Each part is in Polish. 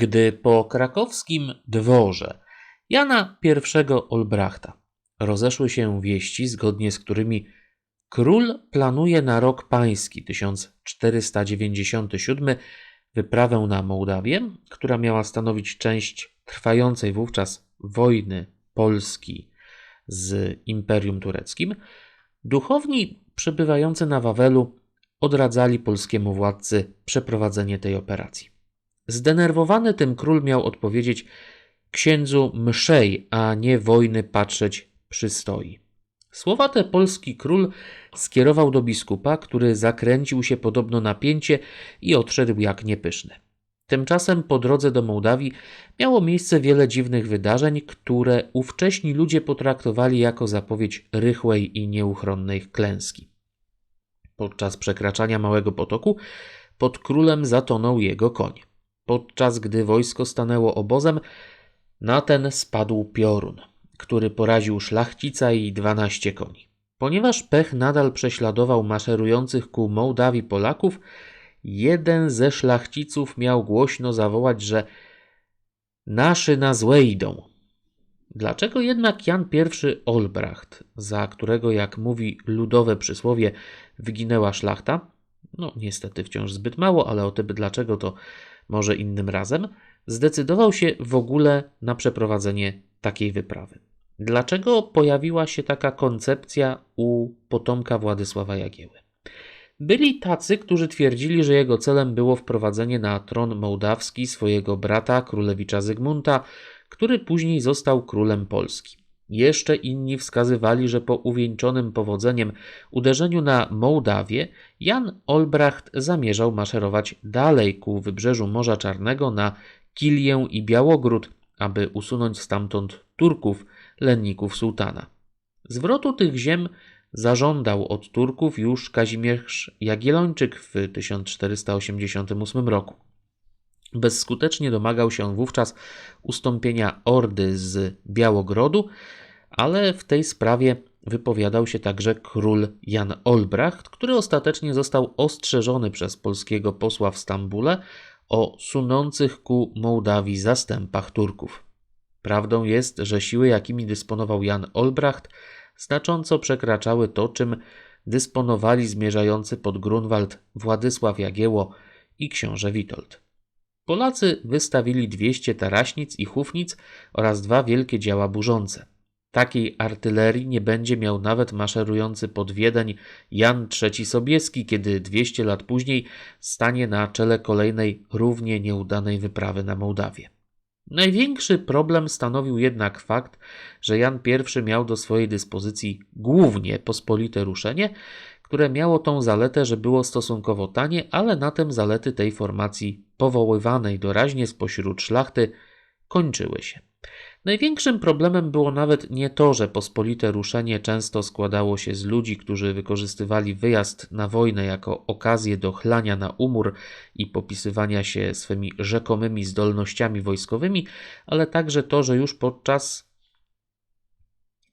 Gdy po krakowskim dworze Jana I Olbrachta rozeszły się wieści, zgodnie z którymi król planuje na rok pański 1497 wyprawę na Mołdawię, która miała stanowić część trwającej wówczas wojny Polski z Imperium Tureckim, duchowni przybywający na Wawelu odradzali polskiemu władcy przeprowadzenie tej operacji. Zdenerwowany tym król miał odpowiedzieć księdzu mszej, a nie wojny patrzeć przystoi. Słowa te polski król skierował do biskupa, który zakręcił się podobno na pięcie i odszedł jak niepyszny. Tymczasem po drodze do Mołdawii miało miejsce wiele dziwnych wydarzeń, które ówcześni ludzie potraktowali jako zapowiedź rychłej i nieuchronnej klęski. Podczas przekraczania małego potoku pod królem zatonął jego koń. Podczas gdy wojsko stanęło obozem, na ten spadł piorun, który poraził szlachcica i dwanaście koni. Ponieważ pech nadal prześladował maszerujących ku Mołdawii Polaków, jeden ze szlachciców miał głośno zawołać, że naszy na złe idą. Dlaczego jednak Jan I Olbracht, za którego, jak mówi ludowe przysłowie, wyginęła szlachta, no niestety wciąż zbyt mało, ale o tym dlaczego to może innym razem, zdecydował się w ogóle na przeprowadzenie takiej wyprawy. Dlaczego pojawiła się taka koncepcja u potomka Władysława Jagieły? Byli tacy, którzy twierdzili, że jego celem było wprowadzenie na tron mołdawski swojego brata, królewicza Zygmunta, który później został królem Polski. Jeszcze inni wskazywali, że po uwieńczonym powodzeniem uderzeniu na Mołdawię, Jan Olbracht zamierzał maszerować dalej ku wybrzeżu Morza Czarnego na Kilię i Białogród, aby usunąć stamtąd Turków, lenników sułtana. Zwrotu tych ziem zażądał od Turków już Kazimierz Jagiellończyk w 1488 roku. Bezskutecznie domagał się wówczas ustąpienia Ordy z Białogrodu, ale w tej sprawie wypowiadał się także król Jan Olbracht, który ostatecznie został ostrzeżony przez polskiego posła w Stambule o sunących ku Mołdawii zastępach Turków. Prawdą jest, że siły, jakimi dysponował Jan Olbracht, znacząco przekraczały to, czym dysponowali zmierzający pod Grunwald Władysław Jagieło i książę Witold. Polacy wystawili 200 taraśnic i hufnic oraz dwa wielkie działa burzące. Takiej artylerii nie będzie miał nawet maszerujący pod Wiedeń Jan III Sobieski, kiedy 200 lat później stanie na czele kolejnej równie nieudanej wyprawy na Mołdawię. Największy problem stanowił jednak fakt, że Jan I miał do swojej dyspozycji głównie pospolite ruszenie, które miało tą zaletę, że było stosunkowo tanie, ale na tym zalety tej formacji powoływanej doraźnie spośród szlachty kończyły się. Największym problemem było nawet nie to, że pospolite ruszenie często składało się z ludzi, którzy wykorzystywali wyjazd na wojnę jako okazję do chlania na umór i popisywania się swymi rzekomymi zdolnościami wojskowymi, ale także to, że już podczas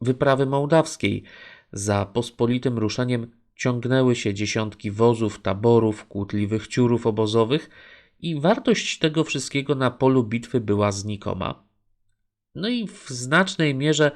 wyprawy mołdawskiej za pospolitym ruszeniem ciągnęły się dziesiątki wozów, taborów, kłótliwych ciurów obozowych i wartość tego wszystkiego na polu bitwy była znikoma. No i w znacznej mierze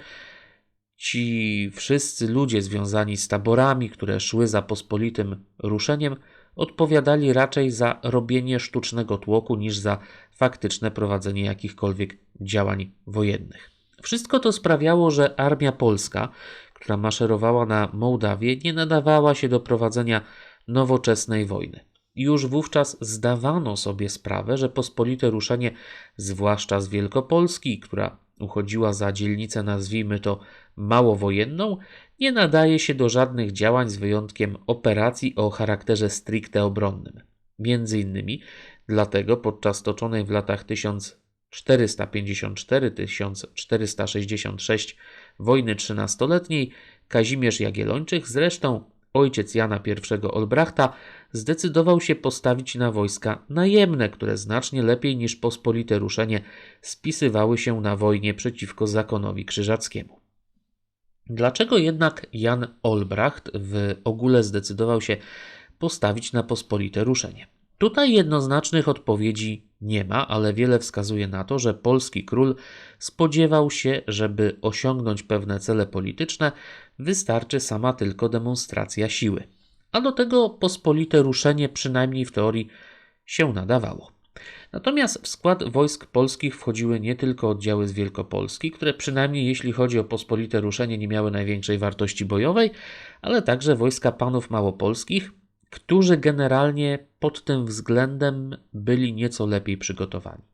ci wszyscy ludzie związani z taborami, które szły za pospolitym ruszeniem, odpowiadali raczej za robienie sztucznego tłoku niż za faktyczne prowadzenie jakichkolwiek działań wojennych. Wszystko to sprawiało, że armia polska, która maszerowała na Mołdawię, nie nadawała się do prowadzenia nowoczesnej wojny. Już wówczas zdawano sobie sprawę, że pospolite ruszenie, zwłaszcza z Wielkopolski, która uchodziła za dzielnicę, nazwijmy to małowojenną, nie nadaje się do żadnych działań z wyjątkiem operacji o charakterze stricte obronnym. Między innymi dlatego podczas toczonej w latach 1454-1466 wojny trzynastoletniej Kazimierz Jagiellończyk, zresztą ojciec Jana I Olbrachta, zdecydował się postawić na wojska najemne, które znacznie lepiej niż pospolite ruszenie spisywały się na wojnie przeciwko zakonowi krzyżackiemu. Dlaczego jednak Jan Olbracht w ogóle zdecydował się postawić na pospolite ruszenie? Tutaj jednoznacznych odpowiedzi nie ma, ale wiele wskazuje na to, że polski król spodziewał się, żeby osiągnąć pewne cele polityczne, wystarczy sama tylko demonstracja siły. A do tego pospolite ruszenie, przynajmniej w teorii, się nadawało. Natomiast w skład wojsk polskich wchodziły nie tylko oddziały z Wielkopolski, które przynajmniej jeśli chodzi o pospolite ruszenie nie miały największej wartości bojowej, ale także wojska panów małopolskich, którzy generalnie pod tym względem byli nieco lepiej przygotowani.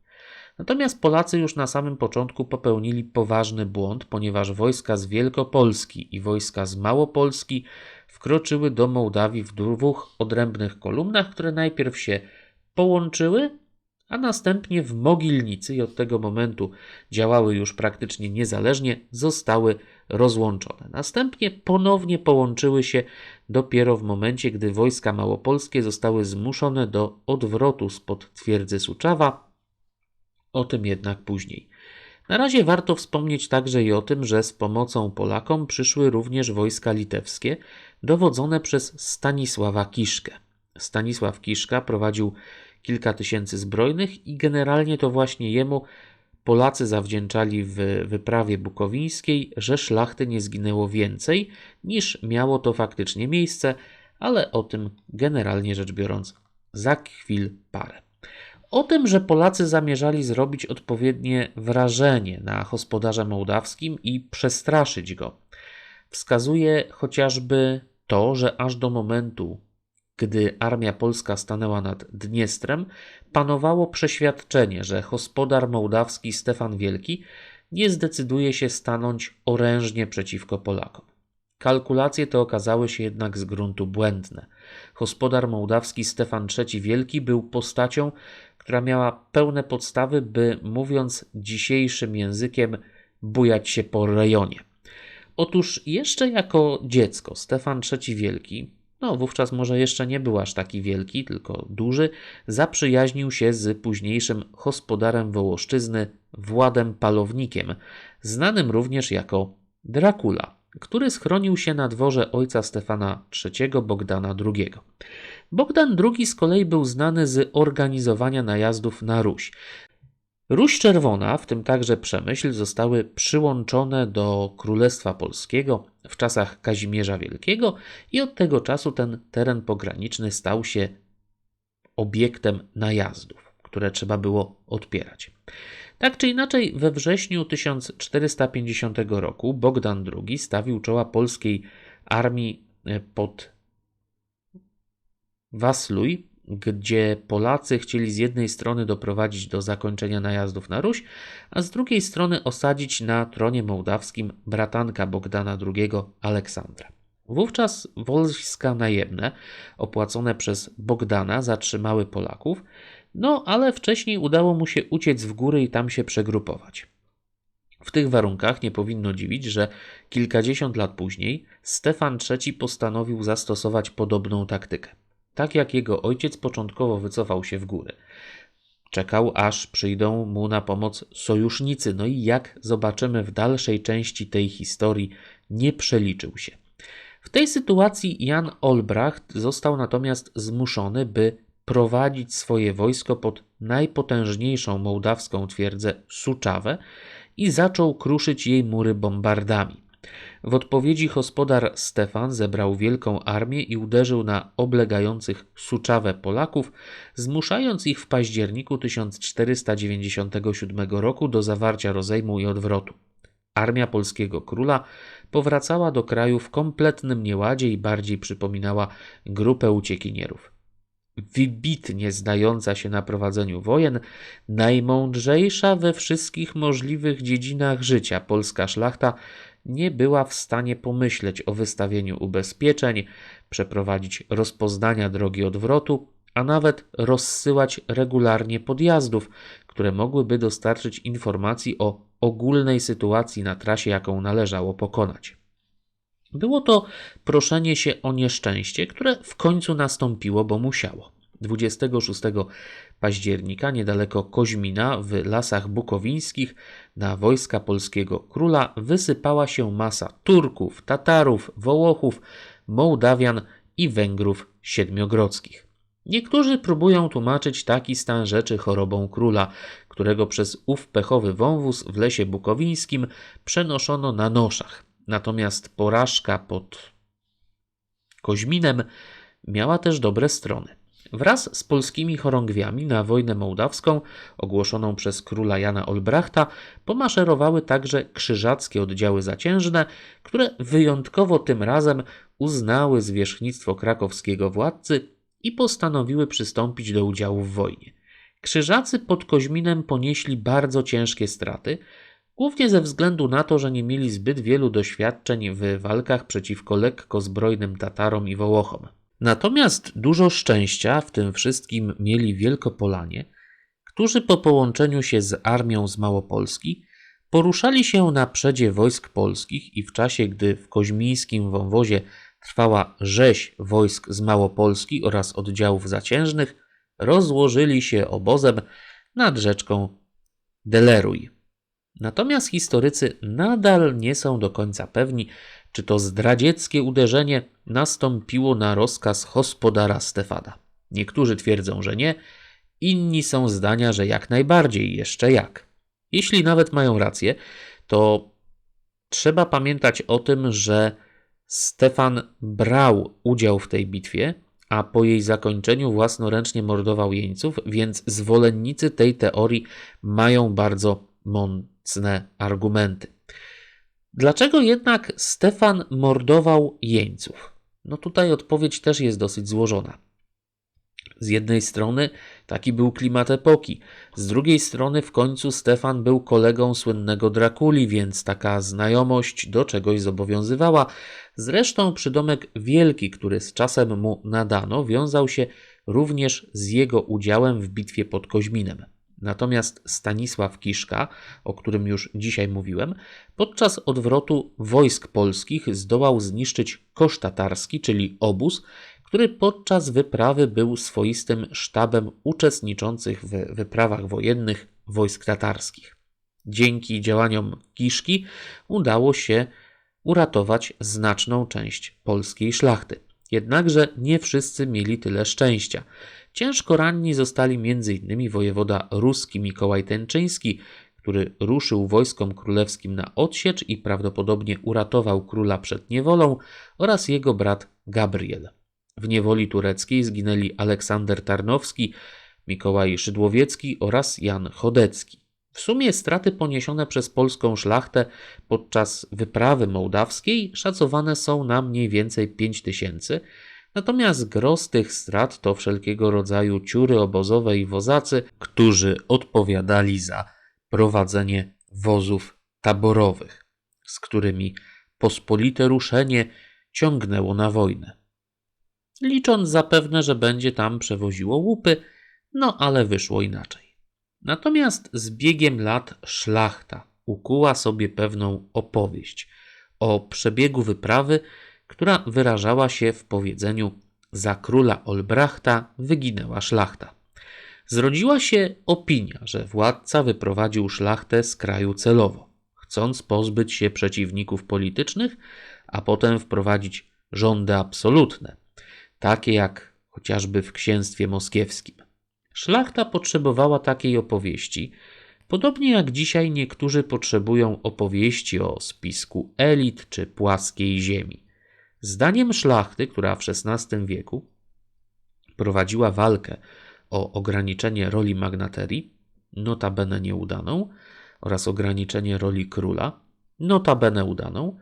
Natomiast Polacy już na samym początku popełnili poważny błąd, ponieważ wojska z Wielkopolski i wojska z Małopolski wkroczyły do Mołdawii w dwóch odrębnych kolumnach, które najpierw się połączyły, a następnie w Mogilnicy i od tego momentu działały już praktycznie niezależnie, zostały rozłączone. Następnie ponownie połączyły się dopiero w momencie, gdy wojska małopolskie zostały zmuszone do odwrotu spod twierdzy Suczawa. O tym jednak później. Na razie warto wspomnieć także i o tym, że z pomocą Polakom przyszły również wojska litewskie, dowodzone przez Stanisława Kiszkę. Stanisław Kiszka prowadził kilka tysięcy zbrojnych i generalnie to właśnie jemu Polacy zawdzięczali w wyprawie bukowińskiej, że szlachty nie zginęło więcej niż miało to faktycznie miejsce, ale o tym generalnie rzecz biorąc za chwil parę. O tym, że Polacy zamierzali zrobić odpowiednie wrażenie na gospodarze mołdawskim i przestraszyć go, wskazuje chociażby to, że aż do momentu, gdy armia polska stanęła nad Dniestrem, panowało przeświadczenie, że gospodar mołdawski Stefan Wielki nie zdecyduje się stanąć orężnie przeciwko Polakom. Kalkulacje te okazały się jednak z gruntu błędne. Gospodar mołdawski Stefan III Wielki był postacią, która miała pełne podstawy, by mówiąc dzisiejszym językiem, bujać się po rejonie. Otóż jeszcze jako dziecko Stefan III Wielki no wówczas może jeszcze nie był aż taki wielki, tylko duży, zaprzyjaźnił się z późniejszym gospodarem Wołoszczyzny Władem Palownikiem, znanym również jako Dracula, który schronił się na dworze ojca Stefana III Bogdana II. Bogdan II z kolei był znany z organizowania najazdów na Ruś. Ruś Czerwona, w tym także Przemyśl, zostały przyłączone do Królestwa Polskiego w czasach Kazimierza Wielkiego i od tego czasu ten teren pograniczny stał się obiektem najazdów, które trzeba było odpierać. Tak czy inaczej, we wrześniu 1450 roku Bogdan II stawił czoła polskiej armii e, pod Wasluj, gdzie Polacy chcieli z jednej strony doprowadzić do zakończenia najazdów na Ruś, a z drugiej strony osadzić na tronie mołdawskim bratanka Bogdana II Aleksandra. Wówczas wojska najemne, opłacone przez Bogdana, zatrzymały Polaków, no ale wcześniej udało mu się uciec w góry i tam się przegrupować. W tych warunkach nie powinno dziwić, że kilkadziesiąt lat później Stefan III postanowił zastosować podobną taktykę tak jak jego ojciec początkowo wycofał się w góry. Czekał, aż przyjdą mu na pomoc sojusznicy, no i jak zobaczymy w dalszej części tej historii, nie przeliczył się. W tej sytuacji Jan Olbracht został natomiast zmuszony, by prowadzić swoje wojsko pod najpotężniejszą mołdawską twierdzę Suczawę i zaczął kruszyć jej mury bombardami. W odpowiedzi gospodar Stefan zebrał wielką armię i uderzył na oblegających Suczawę Polaków, zmuszając ich w październiku 1497 roku do zawarcia rozejmu i odwrotu. Armia polskiego króla powracała do kraju w kompletnym nieładzie i bardziej przypominała grupę uciekinierów wybitnie zdająca się na prowadzeniu wojen, najmądrzejsza we wszystkich możliwych dziedzinach życia polska szlachta nie była w stanie pomyśleć o wystawieniu ubezpieczeń, przeprowadzić rozpoznania drogi odwrotu, a nawet rozsyłać regularnie podjazdów, które mogłyby dostarczyć informacji o ogólnej sytuacji na trasie, jaką należało pokonać. Było to proszenie się o nieszczęście, które w końcu nastąpiło, bo musiało. 26 października niedaleko Koźmina w lasach bukowińskich na wojska polskiego króla wysypała się masa Turków, Tatarów, Wołochów, Mołdawian i Węgrów siedmiogrodzkich. Niektórzy próbują tłumaczyć taki stan rzeczy chorobą króla, którego przez ów pechowy wąwóz w lesie bukowińskim przenoszono na noszach. Natomiast porażka pod Koźminem miała też dobre strony. Wraz z polskimi chorągwiami na wojnę mołdawską, ogłoszoną przez króla Jana Olbrachta, pomaszerowały także krzyżackie oddziały zaciężne, które wyjątkowo tym razem uznały zwierzchnictwo krakowskiego władcy i postanowiły przystąpić do udziału w wojnie. Krzyżacy pod Koźminem ponieśli bardzo ciężkie straty, głównie ze względu na to, że nie mieli zbyt wielu doświadczeń w walkach przeciwko lekko zbrojnym Tatarom i Wołochom. Natomiast dużo szczęścia w tym wszystkim mieli Wielkopolanie, którzy po połączeniu się z armią z Małopolski poruszali się na przedzie wojsk polskich i w czasie, gdy w koźmińskim wąwozie trwała rzeź wojsk z Małopolski oraz oddziałów zaciężnych, rozłożyli się obozem nad rzeczką Deleruj. Natomiast historycy nadal nie są do końca pewni, czy to zdradzieckie uderzenie nastąpiło na rozkaz gospodara Stefana. Niektórzy twierdzą, że nie, inni są zdania, że jak najbardziej, jeszcze jak. Jeśli nawet mają rację, to trzeba pamiętać o tym, że Stefan brał udział w tej bitwie, a po jej zakończeniu własnoręcznie mordował jeńców, więc zwolennicy tej teorii mają bardzo mocne argumenty. Dlaczego jednak Stefan mordował jeńców? No tutaj odpowiedź też jest dosyć złożona. Z jednej strony taki był klimat epoki, z drugiej strony w końcu Stefan był kolegą słynnego Drakuli, więc taka znajomość do czegoś zobowiązywała. Zresztą przydomek wielki, który z czasem mu nadano, wiązał się również z jego udziałem w bitwie pod Koźminem. Natomiast Stanisław Kiszka, o którym już dzisiaj mówiłem, podczas odwrotu wojsk polskich zdołał zniszczyć kosz tatarski, czyli obóz, który podczas wyprawy był swoistym sztabem uczestniczących w wyprawach wojennych wojsk tatarskich. Dzięki działaniom Kiszki udało się uratować znaczną część polskiej szlachty. Jednakże nie wszyscy mieli tyle szczęścia. Ciężko ranni zostali m.in. wojewoda ruski Mikołaj Tęczyński, który ruszył wojskom królewskim na odsiecz i prawdopodobnie uratował króla przed niewolą, oraz jego brat Gabriel. W niewoli tureckiej zginęli Aleksander Tarnowski, Mikołaj Szydłowiecki oraz Jan Chodecki. W sumie straty poniesione przez polską szlachtę podczas wyprawy mołdawskiej szacowane są na mniej więcej 5 tysięcy, natomiast gros tych strat to wszelkiego rodzaju ciury obozowe i wozacy, którzy odpowiadali za prowadzenie wozów taborowych, z którymi pospolite ruszenie ciągnęło na wojnę. Licząc zapewne, że będzie tam przewoziło łupy, no ale wyszło inaczej. Natomiast z biegiem lat szlachta ukuła sobie pewną opowieść o przebiegu wyprawy, która wyrażała się w powiedzeniu za króla Olbrachta wyginęła szlachta. Zrodziła się opinia, że władca wyprowadził szlachtę z kraju celowo, chcąc pozbyć się przeciwników politycznych, a potem wprowadzić rządy absolutne, takie jak chociażby w księstwie moskiewskim. Szlachta potrzebowała takiej opowieści, podobnie jak dzisiaj niektórzy potrzebują opowieści o spisku elit czy płaskiej ziemi. Zdaniem szlachty, która w XVI wieku prowadziła walkę o ograniczenie roli magnaterii, notabene nieudaną, oraz ograniczenie roli króla, notabene udaną,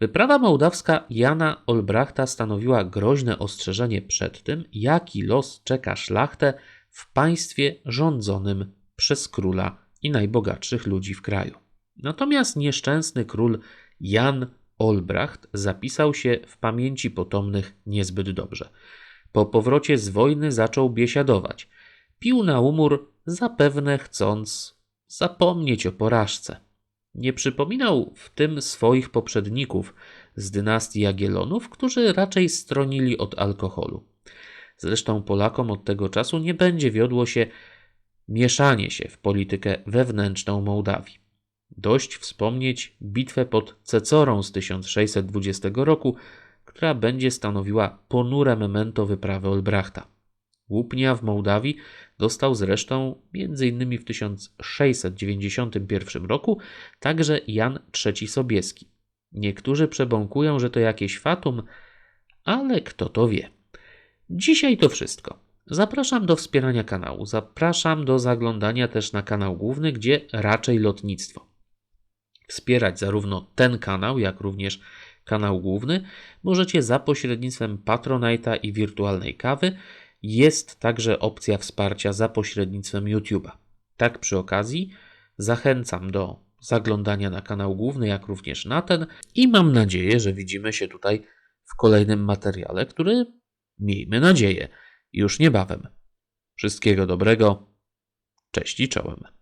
wyprawa mołdawska Jana Olbrachta stanowiła groźne ostrzeżenie przed tym, jaki los czeka szlachtę w państwie rządzonym przez króla i najbogatszych ludzi w kraju. Natomiast nieszczęsny król Jan Olbracht zapisał się w pamięci potomnych niezbyt dobrze. Po powrocie z wojny zaczął biesiadować. Pił na umór, zapewne chcąc zapomnieć o porażce. Nie przypominał w tym swoich poprzedników z dynastii Jagiellonów, którzy raczej stronili od alkoholu. Zresztą Polakom od tego czasu nie będzie wiodło się mieszanie się w politykę wewnętrzną Mołdawii. Dość wspomnieć bitwę pod Cecorą z 1620 roku, która będzie stanowiła ponure memento wyprawy Olbrachta. Łupnia w Mołdawii dostał zresztą m.in. w 1691 roku także Jan III Sobieski. Niektórzy przebąkują, że to jakieś fatum, ale kto to wie. Dzisiaj to wszystko. Zapraszam do wspierania kanału. Zapraszam do zaglądania też na kanał główny, gdzie raczej lotnictwo. Wspierać zarówno ten kanał, jak również kanał główny możecie za pośrednictwem Patronite'a i wirtualnej kawy. Jest także opcja wsparcia za pośrednictwem YouTube'a. Tak przy okazji zachęcam do zaglądania na kanał główny, jak również na ten i mam nadzieję, że widzimy się tutaj w kolejnym materiale, który miejmy nadzieję już niebawem. Wszystkiego dobrego. Cześć i czołem.